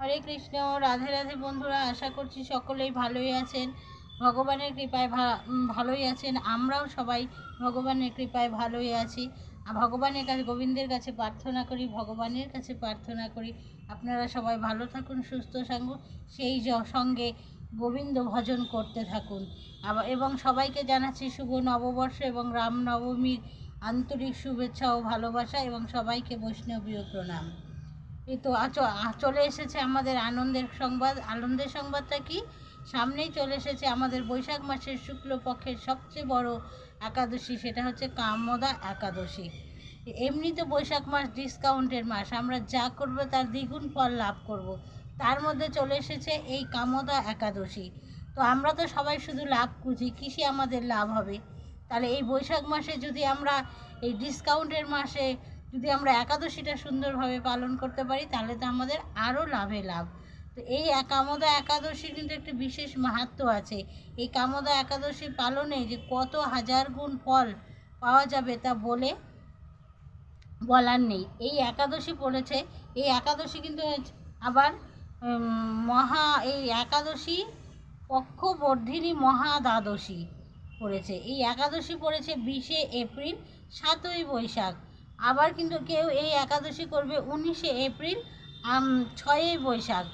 হরে কৃষ্ণ, রাধে রাধে বন্ধুরা, আশা করছি সকলেই ভালোই আছেন। ভগবানের কৃপায় ভালোই আছেন। আমরাও সবাই ভগবানের কৃপায় ভালোই আছি। ভগবানের কাছে, গোবিন্দের কাছে প্রার্থনা করি, ভগবানের কাছে প্রার্থনা করি। আপনারা সবাই ভালো থাকুন, সুস্থ থাকুন, সেই সঙ্গে গোবিন্দ ভজন করতে থাকুন। এবং সবাইকে জানাচ্ছি শুভ নববর্ষ এবং রামনবমীর আন্তরিক শুভেচ্ছা ও ভালোবাসা এবং সবাইকে বৈষ্ণবীয় প্রণাম। এই তো চলে এসেছে আমাদের আনন্দের সংবাদ। আনন্দের সংবাদটা কি? সামনেই চলে এসেছে আমাদের বৈশাখ মাসের শুক্লপক্ষের সবচেয়ে বড় একাদশী, সেটা হচ্ছে কামদা একাদশী। এমনিতে বৈশাখ মাস ডিসকাউন্টের মাস, আমরা যা করব তার দ্বিগুণ ফল লাভ করব। তার মধ্যে চলে এসেছে এই কামদা একাদশী। তো আমরা তো সবাই শুধু লাভ খুঁজি, কিসে আমাদের লাভ হবে? তাহলে এই বৈশাখ মাসে যদি আমরা এই ডিসকাউন্টের মাসে যদি আমরা একাদশীটা সুন্দরভাবে পালন করতে পারি, তাহলে তো আমাদের আরও লাভে লাভ। তো এই কামদা একাদশীর কিন্তু একটি বিশেষ মাহাত্ম্য আছে। এই কামদা একাদশী পালনে যে কত হাজার গুণ ফল পাওয়া যাবে তা বলে বলার নেই। এই একাদশী পড়েছে, এই একাদশী কিন্তু আবার মহা, এই একাদশী পক্ষবর্ধিনী মহা দ্বাদশী পড়েছে। এই একাদশী পড়েছে বিশে এপ্রিল, সাতই বৈশাখ। আবার কিন্তু কেউ এই একাদশী করবে উনিশে এপ্রিল ছয়ই বৈশাখ।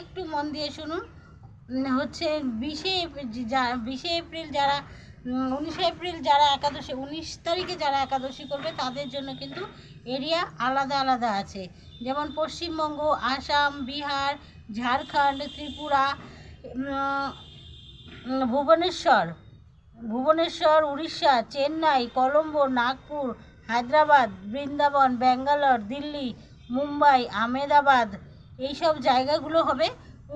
একটু মন দিয়ে শুনুন হচ্ছে বিশে বিশে এপ্রিল যারা উনিশে এপ্রিল যারা একাদশী, উনিশ তারিখে যারা একাদশী করবে তাদের জন্য কিন্তু এরিয়া আলাদা আলাদা আছে। যেমন পশ্চিমবঙ্গ, আসাম, বিহার, ঝাড়খণ্ড, ত্রিপুরা ভুবনেশ্বর ভুবনেশ্বর, উড়িষ্যা, চেন্নাই, কলম্বো, নাগপুর হায়দ্রাবাদ, বৃন্দাবন, ব্যাঙ্গালোর, দিল্লি, মুম্বাই, আহমেদাবাদ, এইসব জায়গাগুলো হবে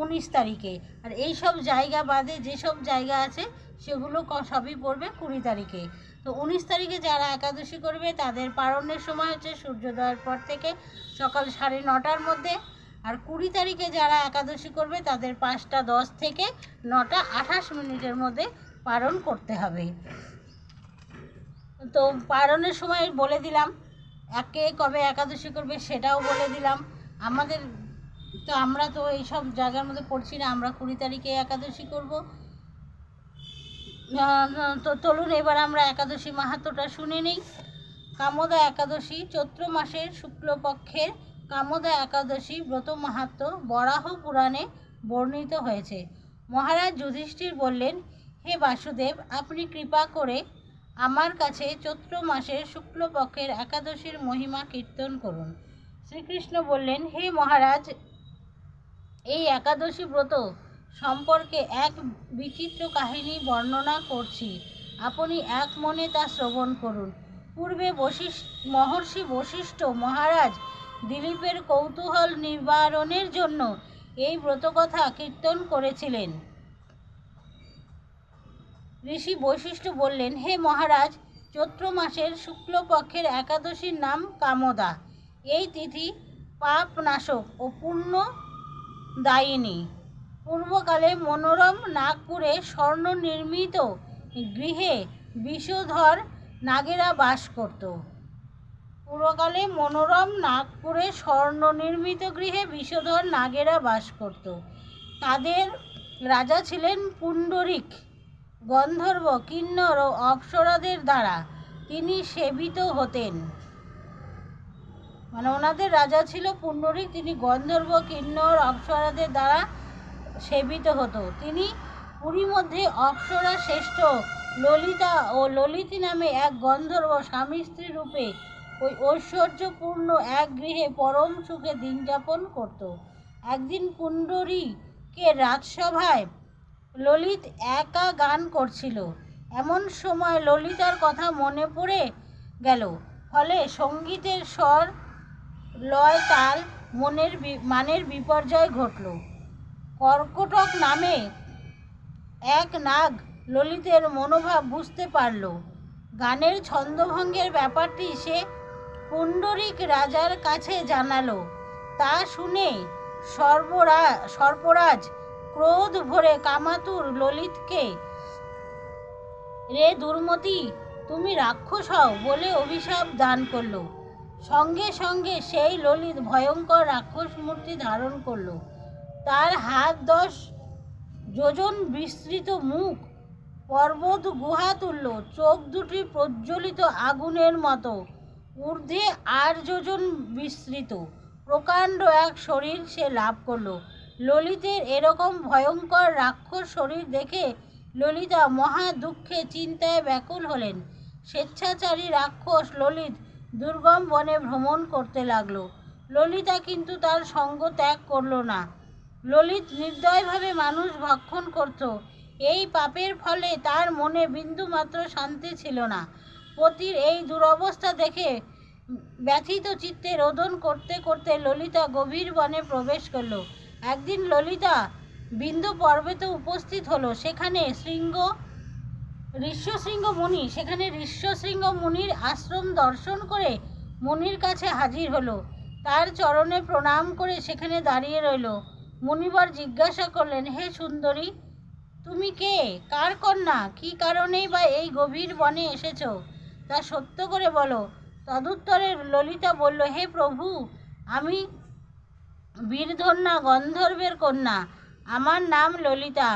উনিশ তারিখে। আর এই সব জায়গা বাদে যেসব জায়গা আছে, সেগুলো সবই পড়বে কুড়ি তারিখে। তো উনিশ তারিখে যারা একাদশী করবে, তাদের পারণের সময় হচ্ছে সূর্যোদয়ের পর থেকে সকাল সাড়ে নটার মধ্যে। আর কুড়ি তারিখে যারা একাদশী করবে, তাদের পাঁচটা দশ থেকে নটা আঠাশ মিনিটের মধ্যে পালন করতে হবে। তো পালনের সময় বলে দিলাম, একে কবে একাদশী করবে সেটাও বলে দিলাম। আমাদের তো আমরা তো এইসব জায়গার মধ্যে পড়ছি না, আমরা কুড়ি তারিখে একাদশী করব। তো চলুন এবার আমরা একাদশী মাহাত্ম্যটা শুনে নিই। কামদা একাদশী চৈত্র মাসের শুক্লপক্ষের কামদা একাদশী ব্রত মাহাত্ম্য বরাহ পুরাণে বর্ণিত হয়েছে। মহারাজ যুধিষ্ঠির বললেন, হে বাসুদেব, আপনি কৃপা করে আমার কাছে চৈত্র মাসের শুক্লপক্ষের একাদশীর মহিমা কীর্তন করুন। শ্রীকৃষ্ণ বললেন, হে মহারাজ, এই একাদশী ব্রত সম্পর্কে এক বিচিত্র কাহিনী বর্ণনা করছি। আপনি এক মনে তা শ্রবণ করুন। পূর্বে বশিষ্ঠ, মহর্ষি বশিষ্ঠ মহারাজ দিলীপের কৌতূহল নিবারণের জন্য এই ব্রতকথা কীর্তন করেছিলেন। ঋষি বৈশিষ্ট্য বললেন, হে মহারাজ, চৈত্র মাসের শুক্লপক্ষের একাদশীর নাম কামদা। এই তিথি পাপ নাশক ও পূর্ণ দায়িনী পূর্বকালে মনোরম নাগপুরে স্বর্ণ নির্মিত গৃহে বিষধর নাগেরা বাস করত। পূর্বকালে মনোরম নাগপুরে স্বর্ণ নির্মিত গৃহে বিষধর নাগেরা বাস করত। তাদের রাজা ছিলেন পুণ্ডরিক। গন্ধর্ব কিন্নর ও অপ্সরাদের দ্বারা তিনি সেবিত হতেন। মানে ওনাদের রাজা ছিল পুণ্ডরিক তিনি গন্ধর্ব, কিন্নর, অপ্সরাদের দ্বারা সেবিত হতো। তিনি পুরী মধ্যে অপ্সরা শ্রেষ্ঠ ললিতা ও ললিতি নামে এক গন্ধর্ব স্বামী স্ত্রী রূপে ওই ঐশ্বর্যপূর্ণ এক গৃহে পরম সুখে দিন যাপন করত। একদিন পুণ্ডরীকে রাজসভায় ললিত একা গান করছিল। এমন সময় ললিতার কথা মনে পড়ে গেল। ফলে সঙ্গীতের স্বর লয় তাল মনের মানের বিপর্যয় ঘটল। কর্কটক নামে এক নাগ ললিতের মনোভাব বুঝতে পারল। গানের ছন্দভঙ্গের ব্যাপারটি সে পুণ্ডরিক রাজার কাছে জানালো। তা শুনে সর্বরা, সর্পরাজ ক্রোধ ভরে কামাতুর ললিতকে, রে দুর্মতি, তুমি রাক্ষস হও বলে অভিশাপ দান করল। সঙ্গে সঙ্গে সেই ললিত ভয়ঙ্কর রাক্ষস মূর্তি ধারণ করল। তার হাত দশ যোজন বিস্তৃত মুখ, পর্বত গুহা তুল্য চোখ দুটি প্রজ্বলিত আগুনের মতো, ঊর্ধ্বে আর যোজন বিস্তৃত। প্রকাণ্ড এক শরীর সে লাভ করল। ললিতের এরকম ভয়ঙ্কর রাক্ষস শরীর দেখে ললিতা মহা দুঃখে, চিন্তায় ব্যাকুল হলেন। স্বেচ্ছাচারী রাক্ষস ললিত দুর্গম বনে ভ্রমণ করতে লাগল। ললিতা কিন্তু তার সঙ্গ ত্যাগ করল না। ললিত নির্দয়ভাবে মানুষ ভক্ষণ করত। এই পাপের ফলে তার মনে বিন্দুমাত্র শান্তি ছিল না। পতির এই দুরবস্থা দেখে ব্যথিত চিত্তে রোদন করতে করতে ললিতা গভীর বনে প্রবেশ করল। একদিন ললিতা বিন্দু পর্বতে উপস্থিত হলো। সেখানে শৃঙ্গ, ঋষ্যশৃঙ্গ মুনি, সেখানে ঋষ্যশৃঙ্গ মুনির আশ্রম দর্শন করে মুনির কাছে হাজির হলো। তার চরণে প্রণাম করে সেখানে দাঁড়িয়ে রইল। মুনিবর জিজ্ঞাসা করলেন, হে সুন্দরী, তুমি কে? কার কন্যা? কি কারণেই বা এই গভীর বনে এসেছ? তা সত্য করে বলো। তদুত্তরে ললিতা বলল, হে প্রভু, আমি বীরধন্যা গন্ধর্বের কন্যা। আমার নাম ললিতা।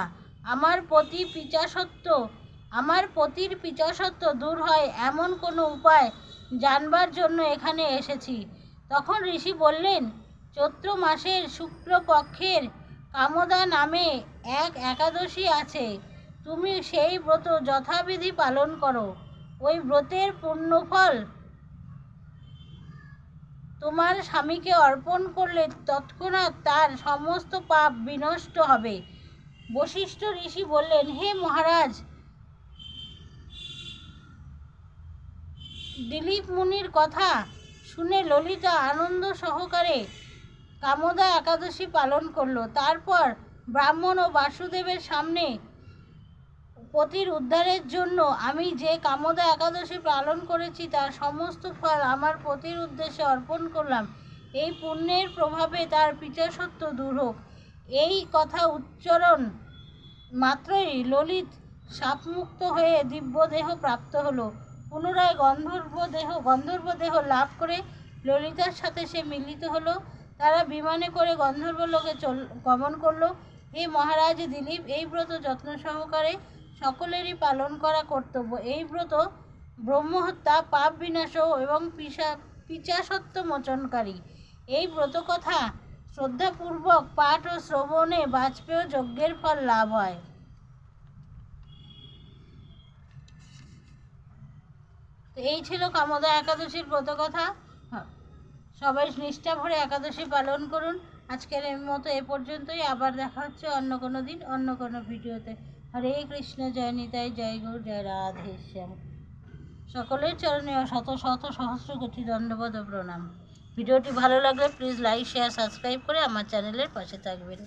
আমার পতি পিচাসত্ব। আমার পতির পিচাসত্ব দূর হয় এমন কোনো উপায় জানবার জন্য এখানে এসেছি। তখন ঋষি বললেন, চৈত্র মাসের শুক্লপক্ষের কামদা নামে এক একাদশী আছে। তুমি সেই ব্রত যথাবিধি পালন করো। ওই ব্রতের পুণ্যফল তোমার স্বামীকে অর্পণ করলে তৎক্ষণাৎ তার সমস্ত পাপ বিনষ্ট হবে। বশিষ্ঠ ঋষি বললেন, হে মহারাজ, দিলীপ মুনির কথা শুনে ললিতা আনন্দ সহকারে কামদা একাদশী পালন করল। তারপর ব্রাহ্মণ ও বাসুদেবের সামনে পতির উদ্ধারের জন্য আমি যে কামদা একাদশী পালন করেছি, তার সমস্ত ফল আমার পতির উদ্দেশ্যে অর্পণ করলাম। এই পুণ্যের প্রভাবে তার পিতাসত্ব দূর হোক। এই কথা উচ্চারণ মাত্রই ললিত সাপমুক্ত হয়ে দিব্যদেহ প্রাপ্ত হলো। পুনরায় গন্ধর্ব দেহ গন্ধর্ব দেহ লাভ করে ললিতার সাথে সে মিলিত হলো। তারা বিমানে করে গন্ধর্ব লোকে চল, গমন করল। এই মহারাজ দিলীপ, এই ব্রত যত্ন সহকারে সকলেরই পালন করা কর্তব্য। এই ব্রত ব্রহ্মহত্যা পাপ বিনাশ এবং পিসা পিচাসত্ব মোচনকারী। এই ব্রত কথা শ্রদ্ধাপূর্বক পাঠ ও শ্রবণে বাজপেয় যজ্ঞের ফল লাভ হয়। এই ছিল কামদা একাদশীর ব্রত কথা হ্যাঁ, সবাই নিষ্ঠা ভরে একাদশী পালন করুন। আজকের মতো এ পর্যন্তই। আবার দেখা হচ্ছে অন্য কোনো দিন অন্য কোনো ভিডিওতে। হরে কৃষ্ণ, জয় নিতাই, জয় গৌর, জয় রাধে শ্যাম। সকলের চরণে শত শত সহস্র কোটি দণ্ডবোধ প্রণাম। ভিডিওটি ভালো লাগলে প্লিজ লাইক শেয়ার সাবস্ক্রাইব করে আমার চ্যানেলের পাশে থাকবেন।